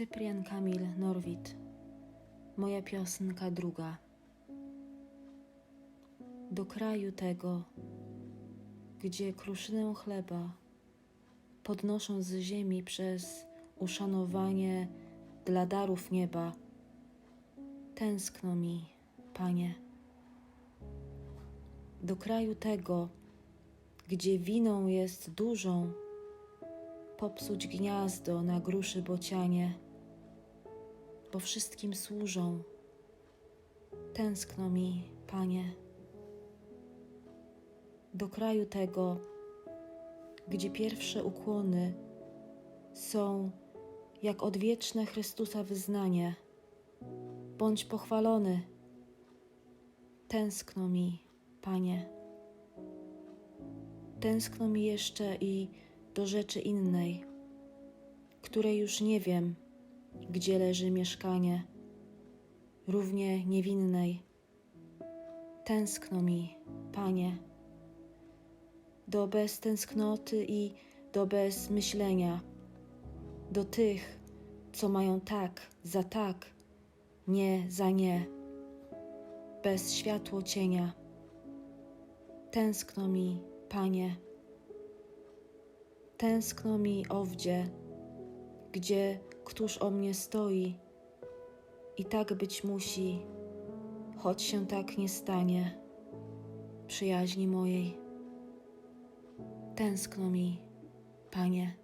Cyprian Kamil Norwid. Moja piosenka druga. Do kraju tego, gdzie kruszynę chleba podnoszą z ziemi przez uszanowanie dla darów nieba, tęskno mi, Panie. Do kraju tego, gdzie winą jest dużą, popsuć gniazdo na gruszy bocianie, bo wszystkim służą. Tęskno mi, Panie. Do kraju tego, gdzie pierwsze ukłony są jak odwieczne Chrystusa wyznanie. Bądź pochwalony. Tęskno mi, Panie. Tęskno mi jeszcze i do rzeczy innej, której już nie wiem, gdzie leży mieszkanie, równie niewinnej. Tęskno mi, Panie, do bez tęsknoty i do bez myślenia, do tych, co mają tak za tak, nie za nie, bez światło cienia. Tęskno mi, Panie. Tęskno mi owdzie, gdzie któż o mnie stoi, i tak być musi, choć się tak nie stanie, przyjaźni mojej. Tęskno mi, Panie.